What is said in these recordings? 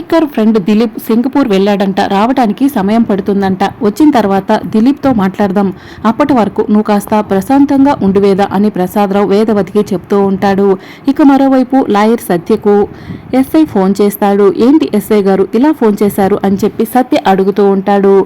Speaker friend Dilip Singapore వెళ్ళాడంట. రావడానికి సమయం పడుతుందంట. వచ్చిన తర్వాత దిలీప్తో మాట్లాడదాం. అప్పటి వరకు నువ్వు కాస్త ప్రశాంతంగా ఉండివేదా అని ప్రసాదరావు వేదవతికి చెప్తూ ఉంటాడు. ఇక మరోవైపు లాయర్ సత్యకు ఎస్ఐ ఫోన్ చేస్తాడు. ఏంటి ఎస్ఐ గారు ఇలా ఫోన్ చేశారు అని చెప్పి సత్య అడుగుతూ ఉంటాడు.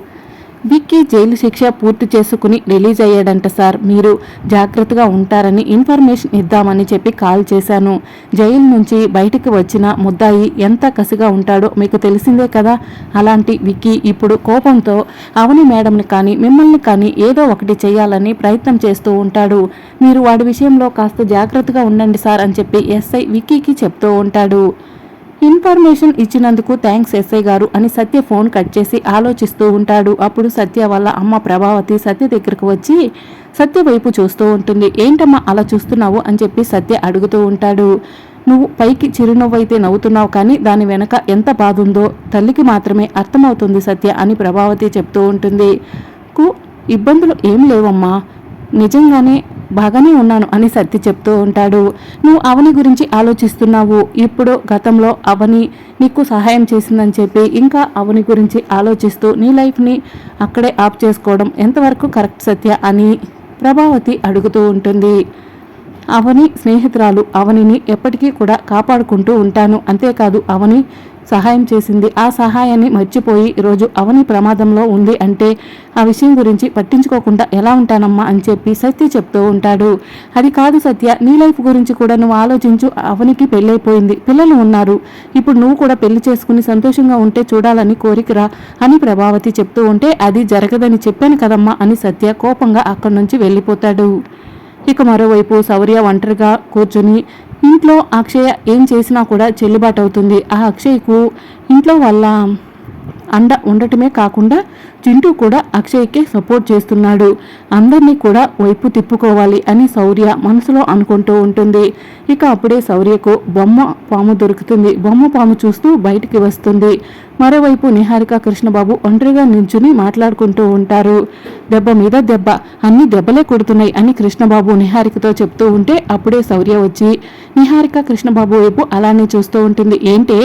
విక్కీ జైలు శిక్ష పూర్తి చేసుకుని రిలీజ్ అయ్యాడంట సార్. మీరు జాగ్రత్తగా ఉంటారని ఇన్ఫర్మేషన్ ఇద్దామని చెప్పి కాల్ చేశాను. జైలు నుంచి బయటికి వచ్చిన ముద్దాయి ఎంత కసిగా ఉంటాడో మీకు తెలిసిందే కదా? అలాంటి విక్కీ ఇప్పుడు కోపంతో అవని మేడంని కానీ మిమ్మల్ని కానీ ఏదో ఒకటి చేయాలని ప్రయత్నం చేస్తూ ఉంటాడు. మీరు వాడి విషయంలో కాస్త జాగ్రత్తగా ఉండండి సార్ అని చెప్పి ఎస్ఐ విక్కీకి చెప్తూ ఉంటాడు. ఇన్ఫర్మేషన్ ఇచ్చినందుకు థ్యాంక్స్ ఎస్ఐ గారు అని సత్య ఫోన్ కట్ చేసి ఆలోచిస్తూ ఉంటాడు. అప్పుడు సత్య వాళ్ళ అమ్మ ప్రభావతి సత్య దగ్గరకు వచ్చి సత్య వైపు చూస్తూ ఉంటుంది. ఏంటమ్మా అలా చూస్తున్నావు? అని చెప్పి సత్య అడుగుతూ ఉంటాడు. నువ్వు పైకి చిరునవ్వు అయితే నవ్వుతున్నావు కానీ దాని వెనక ఎంత బాధుందో తల్లికి మాత్రమే అర్థమవుతుంది సత్య అని ప్రభావతి చెప్తూ ఉంటుంది. కు ఇబ్బందులు ఏం లేవమ్మా. నిజంగానే బాగానే ఉన్నాను అని సత్య చెప్తూ ఉంటాడు. నువ్వు అవని గురించి ఆలోచిస్తున్నావు. ఇప్పుడు గతంలో అవని నీకు సహాయం చేసిందని చెప్పి ఇంకా అవని గురించి ఆలోచిస్తూ నీ లైఫ్ని అక్కడే ఆఫ్ చేసుకోవడం ఎంతవరకు కరెక్ట్ సత్య అని ప్రభావతి అడుగుతూ ఉంటుంది. అవని స్నేహితురాలు అవనిని ఎప్పటికీ కూడా కాపాడుకుంటూ ఉంటాను. అంతేకాదు అవని సహాయం చేసింది. ఆ సహాయాన్ని మర్చిపోయి ఈరోజు అవని ప్రమాదంలో ఉంది అంటే ఆ విషయం గురించి పట్టించుకోకుండా ఎలా ఉంటానమ్మా అని చెప్పి సత్య చెప్తూ ఉంటాడు. అది కాదు సత్య నీ లైఫ్ గురించి కూడా నువ్వు ఆలోచించు. అవనికి పెళ్ళైపోయింది. పిల్లలు ఉన్నారు. ఇప్పుడు నువ్వు కూడా పెళ్ళి చేసుకుని సంతోషంగా ఉంటే చూడాలని కోరికరా అని ప్రభావతి చెప్తూ ఉంటే అది జరగదని చెప్పాను కదమ్మా అని సత్య కోపంగా అక్కడి నుంచి వెళ్ళిపోతాడు. ఇక మరోవైపు శౌర్య ఒంటరిగా కూర్చుని ఇంట్లో అక్షయ ఏం చేసినా కూడా చెల్లుబాటు అవుతుంది. ఆ అక్షయ్కు ఇంట్లో వాళ్ళ అండ ఉండటమే కాకుండా చింటూ కూడా అక్షయ్కే సపోర్ట్ చేస్తున్నాడు. అందరినీ కూడా వైపు తిప్పుకోవాలి అని శౌర్య మనసులో అనుకుంటూ ఉంటుంది. ఇక అప్పుడే శౌర్యకు బొమ్మ పాము దొరుకుతుంది. బొమ్మ పాము చూస్తూ బయటికి వస్తుంది. మరోవైపు నిహారిక కృష్ణబాబు ఒంటరిగా నించుని మాట్లాడుకుంటూ ఉంటారు. దెబ్బ మీద దెబ్బ అన్ని దెబ్బలే కొడుతున్నాయి అని కృష్ణబాబు నిహారికతో చెప్తూ ఉంటే అప్పుడే శౌర్య వచ్చి నిహారిక కృష్ణబాబు వైపు అలానే చూస్తూ ఉంటుంది. ఏంటే?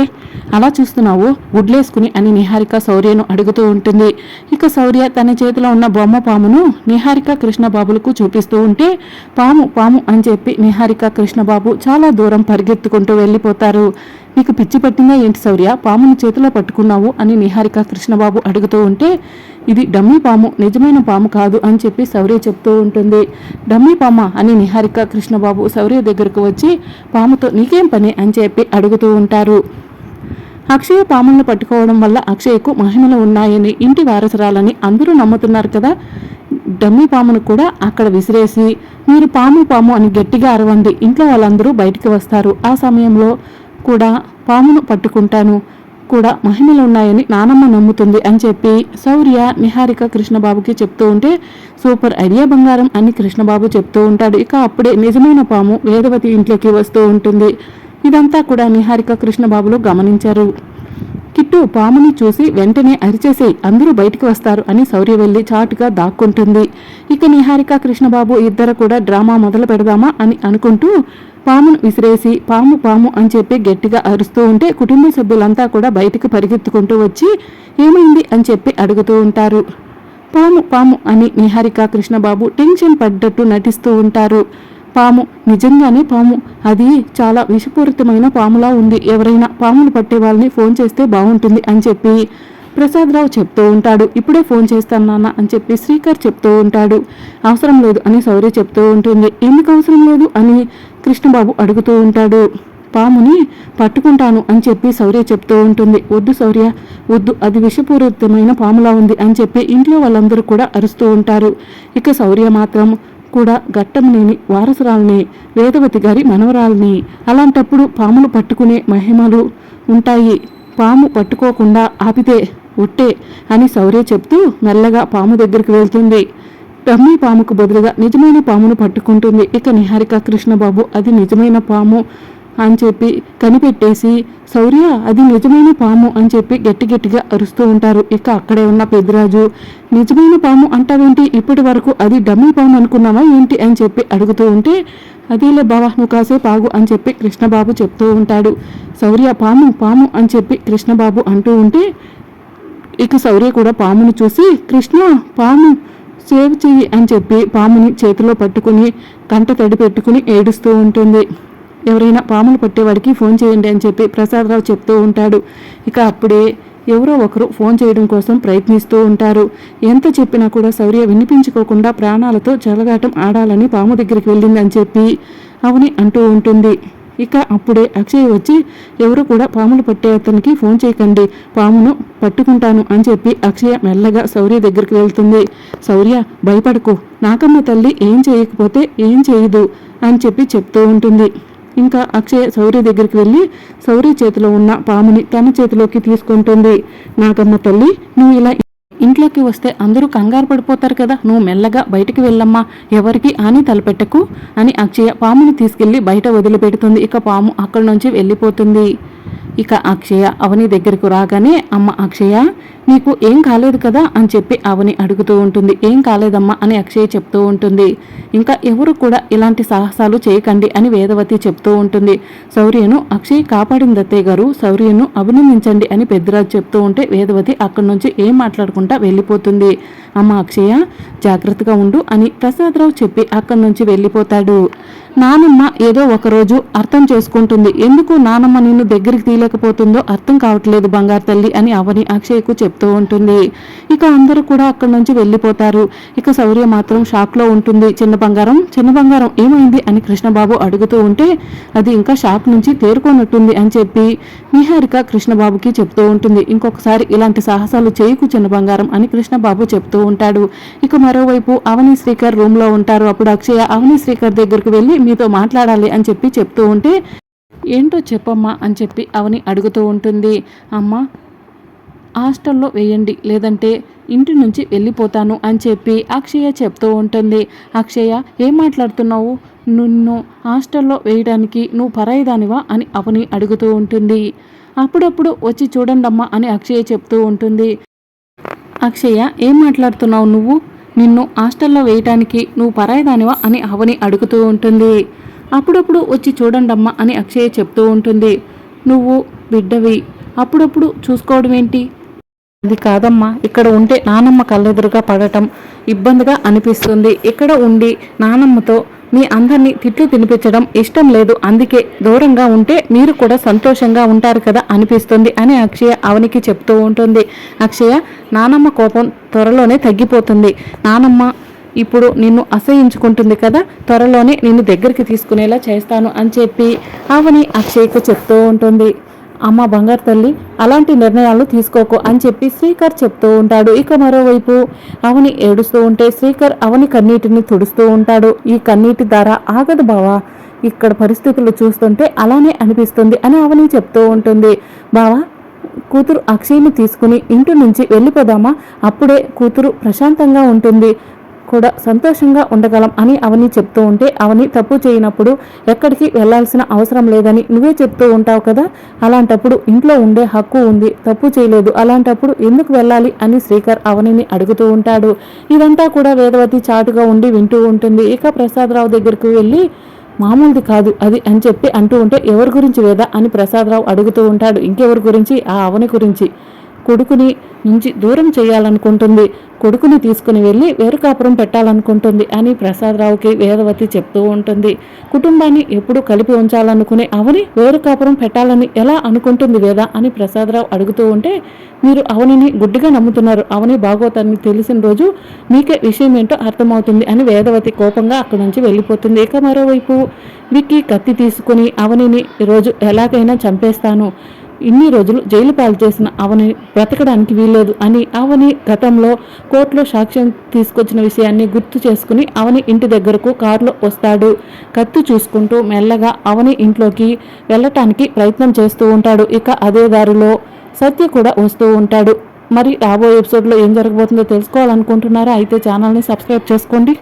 అలా చూస్తున్నావు? గుడ్లేసుకుని అని నిహారిక శౌర్యను అడుగుతూ ఉంటుంది. ఇక శౌర్య తన చేతిలో ఉన్న బొమ్మ పామును నిహారిక కృష్ణబాబులకు చూపిస్తూ ఉంటే పాము పాము అని చెప్పి నిహారిక కృష్ణబాబు చాలా దూరం పరిగెత్తుకుంటూ వెళ్ళిపోతారు. నీకు పిచ్చి పట్టిందా ఏంటి శౌర్య? పామును చేతిలో పట్టుకున్నావు అని నిహారిక కృష్ణబాబు అడుగుతూ ఉంటే ఇది డమ్మీ పాము నిజమైన పాము కాదు అని చెప్పి శౌర్య చెప్తూ ఉంటుంది. డమ్మీ పామ అని నిహారిక కృష్ణబాబు శౌర్య దగ్గరకు వచ్చి పాముతో నీకేం పని? అని చెప్పి అడుగుతూ ఉంటారు. అక్షయ పాములను పట్టుకోవడం వల్ల అక్షయకు మహిమలు ఉన్నాయని ఇంటి వారసురాలని అందరూ నమ్ముతున్నారు కదా. డమ్మి పామును కూడా అక్కడ విసిరేసి మీరు పాము పాము అని గట్టిగా అరవండి ఇంట్లో వాళ్ళందరూ బయటికి వస్తారు. ఆ సమయంలో కూడా పామును పట్టుకుంటాను. కూడా మహిమలు ఉన్నాయని నానమ్మ నమ్ముతుంది అని చెప్పి శౌర్య నిహారిక కృష్ణబాబుకి చెప్తూ ఉంటే సూపర్ ఐడియా బంగారం అని కృష్ణబాబు చెప్తూ ఉంటాడు. ఇక అప్పుడే నిజమైన పాము వేదవతి ఇంట్లోకి వస్తూ ఉంటుంది. ఇదంతా కూడా నిహారిక కృష్ణబాబులు గమనించారు. కిట్టు పాముని చూసి వెంటనే అరిచేసేయి అందరూ బయటికి వస్తారు అని శౌర్య వెళ్ళి చాటుగా దాక్కుంటుంది. ఇక నిహారిక కృష్ణబాబు ఇద్దరు కూడా డ్రామా మొదలు పెడదామా అని అనుకుంటూ పామును విసిరేసి పాము పాము అని చెప్పి గట్టిగా అరుస్తూ ఉంటే కుటుంబ సభ్యులంతా కూడా బయటికి పరిగెత్తుకుంటూ వచ్చి ఏమైంది అని చెప్పి అడుగుతూ ఉంటారు. పాము పాము అని నిహారిక కృష్ణబాబు టెన్షన్ పడ్డట్టు నటిస్తూ ఉంటారు. పాము. నిజంగానే పాము. అది చాలా విషపూరితమైన పాములా ఉంది. ఎవరైనా పాములు పట్టే వాళ్ళని ఫోన్ చేస్తే బాగుంటుంది అని చెప్పి ప్రసాదరావు చెప్తూ ఉంటాడు. ఇప్పుడే ఫోన్ చేస్తాను నాన్న అని చెప్పి శ్రీకర్ చెప్తూ ఉంటాడు. అవసరం లేదు అని శౌర్య చెప్తూ ఉంటుంది. ఎందుకు అవసరం లేదు అని కృష్ణబాబు అడుగుతూ ఉంటాడు. పాముని పట్టుకుంటాను అని చెప్పి శౌర్య చెప్తూ ఉంటుంది. వద్దు శౌర్య వద్దు. అది విషపూరితమైన పాములా ఉంది అని చెప్పి ఇంట్లో వాళ్ళందరూ కూడా అరుస్తూ ఉంటారు. ఇక శౌర్య మాత్రం కూడా ఘట్టంలేని వారసురాల్ని వేదవతి గారి మనవరాల్ని. అలాంటప్పుడు పాములు పట్టుకునే మహిమలు ఉంటాయి. పాము పట్టుకోకుండా ఆపితే ఒట్టే అని సౌర్య చెప్తూ మెల్లగా పాము దగ్గరికి వెళ్తుంది. డమ్మీ పాముకు బదులుగా నిజమైన పామును పట్టుకుంటుంది. ఇక నిహారిక కృష్ణబాబు అది నిజమైన పాము అని చెప్పి కనిపెట్టేసి శౌర్య అది నిజమైన పాము అని చెప్పి గట్టి గట్టిగా అరుస్తూ ఉంటారు. ఇక అక్కడే ఉన్న పెద్దిరాజు నిజమైన పాము అంటావేంటి? ఇప్పటి వరకు అది డమ్మీ పాము అనుకున్నావా ఏంటి? అని చెప్పి అడుగుతూ ఉంటే అదేలే బావా నువ్వు కాసేపు ఆగు అని చెప్పి కృష్ణబాబు చెప్తూ ఉంటాడు. శౌర్య పాము పాము అని చెప్పి కృష్ణబాబు అంటూ ఉంటే ఇక శౌర్య కూడా పాముని చూసి కృష్ణ పాము సేవ్ చెయ్యి అని చెప్పి పాముని చేతిలో పట్టుకుని కంట తడి పెట్టుకుని ఏడుస్తూ ఉంటుంది. ఎవరైనా పాములు పట్టేవాడికి ఫోన్ చేయండి అని చెప్పి ప్రసాదరావు చెప్తూ ఉంటాడు. ఇక అప్పుడే ఎవరో ఒకరు ఫోన్ చేయడం కోసం ప్రయత్నిస్తూ ఉంటారు. ఎంత చెప్పినా కూడా శౌర్య వినిపించుకోకుండా ప్రాణాలతో చెలగాటం ఆడాలని పాము దగ్గరికి వెళ్ళిందని చెప్పి అవని అంటూ ఉంటుంది. ఇక అప్పుడే అక్షయ్ వచ్చి ఎవరు కూడా పాములు పట్టే అతనికి ఫోన్ చేయకండి. పామును పట్టుకుంటాను అని చెప్పి అక్షయ మెల్లగా శౌర్య దగ్గరికి వెళ్తుంది. శౌర్య భయపడకు. నాకమ్మ తల్లి ఏం చేయకపోతే ఏం చేయదు అని చెప్పి చెప్తూ ఉంటుంది. ఇంకా అక్షయ్ శౌర్య దగ్గరికి వెళ్ళి శౌర్య చేతిలో ఉన్న పాముని తన చేతిలోకి తీసుకుంటుంది. నాగమ్మ తల్లి నువ్వు ఇలా ఇంట్లోకి వస్తే అందరూ కంగారు పడిపోతారు కదా నువ్వు మెల్లగా బయటికి వెళ్ళమ్మా ఎవరికి అని తలపెట్టకు అని అక్షయ పాముని తీసుకెళ్ళి బయట వదిలిపెడుతుంది. ఇక పాము అక్కడి నుంచి వెళ్ళిపోతుంది. ఇక అక్షయ అవని దగ్గరకు రాగానే అమ్మ అక్షయ నీకు ఏం కాలేదు కదా? అని చెప్పి అవని అడుగుతూ ఉంటుంది. ఏం కాలేదమ్మా? అని అక్షయ చెప్తూ ఉంటుంది. ఇంకా ఎవరు కూడా ఇలాంటి సాహసాలు చేయకండి అని వేదవతి చెప్తూ ఉంటుంది. శౌర్యను అక్షయ్ కాపాడింది అత్తయ్య గారు. శౌర్యను అభినందించండి అని పెద్దరాజు చెప్తూ ఉంటే వేదవతి అక్కడి నుంచి ఏం మాట్లాడుకుంటా వెళ్ళిపోతుంది. అమ్మ అక్షయ జాగ్రత్తగా ఉండు అని ప్రసాదరావు చెప్పి అక్కడి నుంచి వెళ్ళిపోతాడు. నానమ్మ ఏదో ఒకరోజు అర్థం చేసుకుంటుంది. ఎందుకు నానమ్మ నిన్ను దగ్గరికి తీయలేకపోతుందో అర్థం కావట్లేదు బంగారు తల్లి అని అవని అక్షయ్కు చెప్తూ ఉంటుంది. ఇక అందరూ కూడా అక్కడి నుంచి వెళ్ళిపోతారు. ఇక శౌర్య మాత్రం షాక్లో ఉంటుంది. చిన్న బంగారం చిన్న బంగారం ఏమైంది? అని కృష్ణబాబు అడుగుతూ ఉంటే అది ఇంకా షాక్ నుంచి తేరుకోనట్టుంది అని చెప్పి నిహారిక కృష్ణబాబుకి చెప్తూ ఉంటుంది. ఇంకొకసారి ఇలాంటి సాహసాలు చేయకు చిన్న బంగారం అని కృష్ణబాబు చెప్తూ ఉంటాడు. ఇక మరోవైపు అవని శ్రీకర్ రూమ్లో ఉంటారు. అప్పుడు అక్షయ అవని శ్రీకర్ దగ్గరికి వెళ్ళి మీతో మాట్లాడాలి అని చెప్పి చెప్తూ ఉంటే ఏంటో చెప్పమ్మా అని చెప్పి అవని అడుగుతూ ఉంటుంది. అమ్మ హాస్టల్లో వేయండి. లేదంటే ఇంటి నుంచి వెళ్ళిపోతాను అని చెప్పి అక్షయ చెప్తూ ఉంటుంది. అక్షయ ఏం మాట్లాడుతున్నావు? నిన్ను హాస్టల్లో వేయడానికి నువ్వు పరాయిదానివా? అని అవని అడుగుతూ ఉంటుంది. అప్పుడప్పుడు వచ్చి చూడండమ్మా అని అక్షయ చెప్తూ ఉంటుంది. అక్షయ ఏం మాట్లాడుతున్నావు నువ్వు? నిన్ను హాస్టల్లో వేయటానికి నువ్వు పరాయిదానివా? అని అవని అడుగుతూ ఉంటుంది. అప్పుడప్పుడు వచ్చి చూడండమ్మా అని అక్షయ చెప్తూ ఉంటుంది. నువ్వు బిడ్డవి. అప్పుడప్పుడు చూసుకోవడం ఏంటి? అది కాదమ్మా. ఇక్కడ ఉంటే నానమ్మ కళ్ళెదురుగా పడటం ఇబ్బందిగా అనిపిస్తుంది. ఇక్కడ ఉండి నానమ్మతో మీ అందరినీ తిట్లు తినిపించడం ఇష్టం లేదు. అందుకే దూరంగా ఉంటే మీరు కూడా సంతోషంగా ఉంటారు కదా అనిపిస్తుంది అని అక్షయ అవనికి చెప్తూ ఉంటుంది. అక్షయ నానమ్మ కోపం త్వరలోనే తగ్గిపోతుంది. నానమ్మ ఇప్పుడు నిన్ను అసహించుకుంటుంది కదా త్వరలోనే నిన్ను దగ్గరికి తీసుకునేలా చేస్తాను అని చెప్పి అవని అక్షయ్కు చెప్తూ ఉంటుంది. అమ్మ బంగారు తల్లి అలాంటి నిర్ణయాలు తీసుకోకు అని చెప్పి శ్రీకర్ చెప్తూ ఉంటాడు. ఇక మరోవైపు అవని ఏడుస్తూ ఉంటే శ్రీకర్ అవని కన్నీటిని తుడుస్తూ ఉంటాడు. ఈ కన్నీటి ధార ఆగదు బావా. ఇక్కడ పరిస్థితులు చూస్తుంటే అలానే అనిపిస్తుంది అని అవని చెప్తూ ఉంటుంది. బావా కూతురు అక్షయ్ని తీసుకుని ఇంటి నుంచి వెళ్ళిపోదామా? అప్పుడే కూతురు ప్రశాంతంగా ఉంటుంది. కూడా సంతోషంగా ఉండగలం అని అవని చెప్తూ ఉంటే అవని తప్పు చేయనప్పుడు ఎక్కడికి వెళ్ళాల్సిన అవసరం లేదని నువ్వే చెప్తూ ఉంటావు కదా? అలాంటప్పుడు ఇంట్లో ఉండే హక్కు ఉంది తప్పు చేయలేదు. అలాంటప్పుడు ఎందుకు వెళ్ళాలి అని శ్రీకర్ అవనిని అడుగుతూ ఉంటాడు. ఇదంతా కూడా వేదవతి చాటుగా ఉండి వింటూ ఉంటుంది. ఇక ప్రసాదరావు దగ్గరికి వెళ్ళి మామూలుది కాదు అది అని చెప్పి అంటూ ఉంటే ఎవరి గురించి వేదా? అని ప్రసాదరావు అడుగుతూ ఉంటాడు. ఇంకెవరి గురించి? ఆ అవని గురించి. కొడుకుని నుంచి దూరం చేయాలనుకుంటుంది. కొడుకుని తీసుకుని వెళ్ళి వేరు కాపురం పెట్టాలనుకుంటుంది అని ప్రసాదరావుకి వేదవతి చెప్తూ ఉంటుంది. కుటుంబాన్ని ఎప్పుడు కలిపి ఉంచాలనుకునే అవని వేరు కాపురం పెట్టాలని ఎలా అనుకుంటుంది వేద అని ప్రసాదరావు అడుగుతూ ఉంటే మీరు అవనిని గుడ్డిగా నమ్ముతున్నారు. అవని భాగవతాన్ని తెలిసిన రోజు మీకే విషయం ఏంటో అర్థమవుతుంది అని వేదవతి కోపంగా అక్కడి నుంచి వెళ్ళిపోతుంది. ఇక మరోవైపు విక్కీ కత్తి తీసుకుని అవనిని రోజు ఎలాగైనా చంపేస్తాను. ఇన్ని రోజులు జైలు పాలు చేసిన అవని బ్రతకడానికి వీల్లేదు అని అవని గతంలో కోర్టులో సాక్ష్యం తీసుకొచ్చిన విషయాన్ని గుర్తు చేసుకుని అవని ఇంటి దగ్గరకు కారులో వస్తాడు. కత్తి చూసుకుంటూ మెల్లగా అవని ఇంట్లోకి వెళ్ళటానికి ప్రయత్నం చేస్తూ ఉంటాడు. ఇక అదే దారిలో సత్య కూడా వస్తూ ఉంటాడు. మరి రాబోయే ఎపిసోడ్లో ఏం జరగబోతుందో తెలుసుకోవాలనుకుంటున్నారా? అయితే ఛానల్ని సబ్స్క్రైబ్ చేసుకోండి.